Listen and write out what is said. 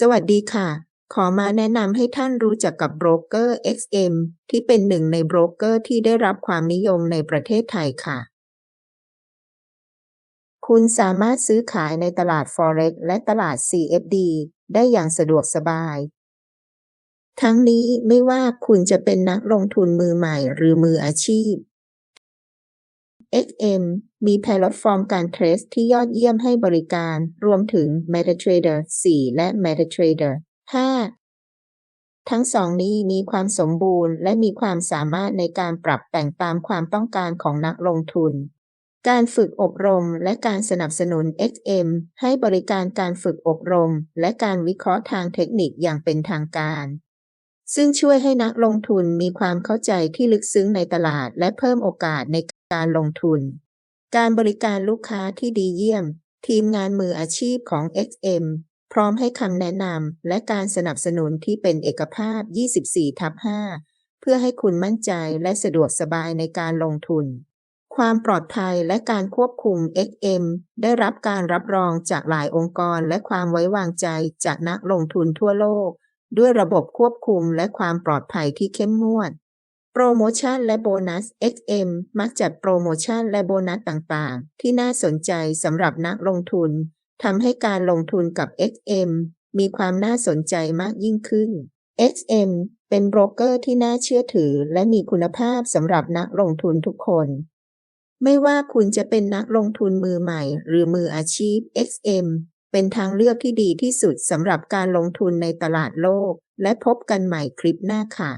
สวัสดีค่ะ ขอมาแนะนำให้ท่านรู้จักกับโบรกเกอร์ XM ที่เป็นหนึ่งในโบรกเกอร์ที่ได้รับความนิยมในประเทศไทยค่ะ คุณสามารถซื้อขายในตลาด Forex และตลาด CFD ได้อย่างสะดวกสบาย ทั้งนี้ไม่ว่าคุณจะเป็นนักลงทุนมือใหม่หรือมืออาชีพ XM มีแพลตฟอร์มการเทรดที่ยอดเยี่ยมให้บริการ รวมถึง MetaTrader 4 และ MetaTrader 5 ทั้งสองนี้มีความสมบูรณ์ และมีความสามารถในการปรับแต่งตามความต้องการของนักลงทุน การฝึกอบรมและการสนับสนุน XM ให้บริการการฝึกอบรม และการวิเคราะห์ทางเทคนิคอย่างเป็นทางการ ซึ่งช่วยให้นักลงทุนมีความเข้าใจที่ลึกซึ้งในตลาด และเพิ่มโอกาสในการลงทุน การบริการลูกค้าที่ดีเยี่ยม ทีมงานมืออาชีพของ XM พร้อมให้คำแนะนำและการสนับสนุนที่เป็นเอกภาพ 24ทับ5เพื่อให้คุณมั่นใจและสะดวกสบายในการลงทุน ความปลอดภัยและการควบคุม XM ได้รับการรับรองจากหลายองค์กรและความไว้วางใจจากนักลงทุนทั่วโลก ด้วยระบบควบคุมและความปลอดภัยที่เข้มงวด โปรโมชั่นและโบนัส XM มักจัดโปรโมชั่นและโบนัสต่างๆ ที่น่าสนใจสำหรับนักลงทุนทำให้การลงทุนกับ XM มีความน่าสนใจมากยิ่งขึ้น XM เป็นโบรกเกอร์ที่น่าเชื่อถือและมีคุณภาพสำหรับนักลงทุนทุกคน ไม่ว่าคุณจะเป็นนักลงทุนมือใหม่ หรือมืออาชีพ XM เป็นทางเลือกที่ดีที่สุดสำหรับการลงทุนในตลาดโลก และพบกันใหม่คลิปหน้าค่ะ